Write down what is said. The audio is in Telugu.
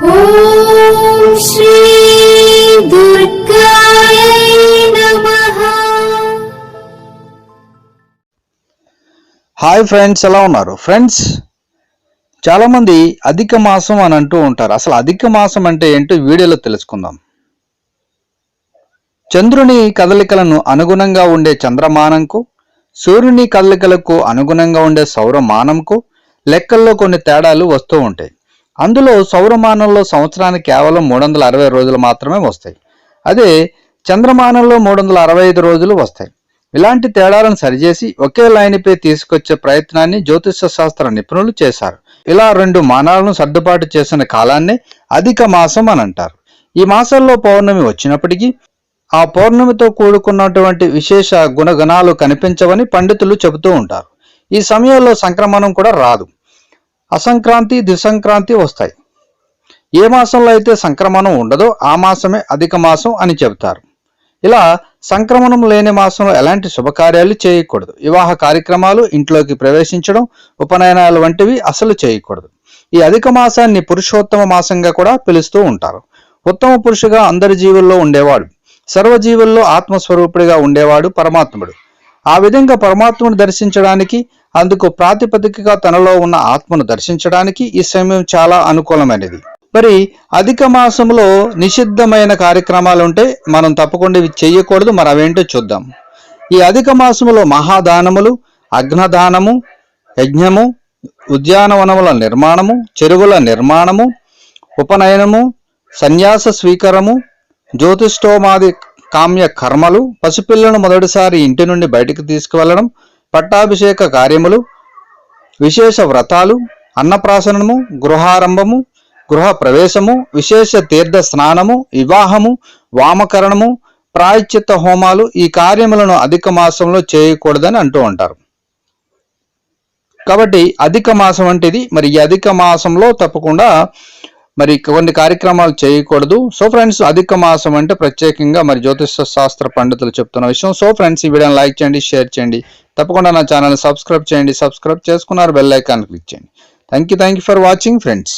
హాయ్ ఫ్రెండ్స్ ఎలా ఉన్నారు? ఫ్రెండ్స్ చాలామంది అధిక మాసం అని అంటూ ఉంటారు. అసలు అధిక మాసం అంటే ఏంటో వీడియోలో తెలుసుకుందాం. చంద్రుని కదలికలను అనుగుణంగా ఉండే చంద్రమానంకు సూర్యుని కదలికలకు అనుగుణంగా ఉండే సౌరమానంకు లెక్కల్లో కొన్ని తేడాలు వస్తూ ఉంటాయి. అందులో సౌరమానంలో సంవత్సరానికి కేవలం మూడు వందల అరవై రోజులు మాత్రమే వస్తాయి. అదే చంద్రమానంలో మూడు వందల అరవై ఐదు రోజులు వస్తాయి. ఇలాంటి తేడాలను సరిచేసి ఒకే లైన్పై తీసుకొచ్చే ప్రయత్నాన్ని జ్యోతిష శాస్త్ర నిపుణులు చేశారు. ఇలా రెండు మానాలను సర్దుబాటు చేసిన కాలాన్ని అధిక మాసం అని అంటారు. ఈ మాసంలో పౌర్ణమి వచ్చినప్పటికీ ఆ పౌర్ణమితో కూడుకున్నటువంటి విశేష గుణగణాలు కనిపించవని పండితులు చెబుతూ ఉంటారు. ఈ సమయంలో సంక్రమణం కూడా రాదు. అసంక్రాంతి దిసంక్రాంతి వస్తాయి. ఏ మాసంలో అయితే సంక్రమణం ఉండదో ఆ మాసమే అధిక మాసం అని చెబుతారు. ఇలా సంక్రమణం లేని మాసంలో ఎలాంటి శుభకార్యాలు చేయకూడదు. వివాహ కార్యక్రమాలు ఇంట్లోకి ప్రవేశించడం ఉపనయనాలు వంటివి అసలు చేయకూడదు. ఈ అధిక మాసాన్ని పురుషోత్తమ మాసంగా కూడా పిలుస్తూ ఉంటారు. ఉత్తమ పురుషుగా అందరి జీవుల్లో ఉండేవాడు. సర్వజీవుల్లో ఆత్మస్వరూపుడిగా ఉండేవాడు పరమాత్ముడు. ఆ విధంగా పరమాత్ముడు దర్శించడానికి అందుకు ప్రాతిపదికగా తనలో ఉన్న ఆత్మను దర్శించడానికి ఈ సమయం చాలా అనుకూలమైనది. మరి అధిక మాసంలో నిషిద్ధమైన కార్యక్రమాలు ఉంటే మనం తప్పకుండా ఇవి చేయకూడదు మరి అవేంటో చూద్దాం. ఈ అధిక మాసములో మహాదానములు అగ్నదానము యజ్ఞము ఉద్యానవనముల నిర్మాణము చెరువుల నిర్మాణము ఉపనయనము సన్యాస స్వీకారము జ్యోతిష్టోమాది కామ్య కర్మలు పసిపిల్లను మొదటిసారి ఇంటి నుండి బయటికి తీసుకువెళ్ళడం పట్టాభిషేక కార్యములు విశేష వ్రతాలు అన్నప్రాసనము గృహారంభము గృహ ప్రవేశము విశేష తీర్థ స్నానము వివాహము వామకరణము ప్రాయశ్చిత్త హోమాలు ఈ కార్యములను అధిక మాసంలో చేయకూడదని అంటూ ఉంటారు. కాబట్టి అధిక మాసం అంటే ఇది మరి ఈ అధిక మాసంలో తప్పకుండా మరి కొన్ని కార్యక్రమాలు చేయకూడదు. సో ఫ్రెండ్స్ అధిక మాసం అంటే ప్రత్యేకంగా మరి జ్యోతిష శాస్త్ర పండితులు చెప్తున్న విషయం. సో ఫ్రెండ్స్ ఈ వీడియోని లైక్ చేయండి షేర్ చేయండి. తప్పకుండా నా ఛానల్ సబ్స్క్రైబ్ చేయండి. సబ్స్క్రైబ్ చేసుకున్నారు బెల్ ఐకాన్ క్లిక్ చేయండి. Thank you thank you for watching friends.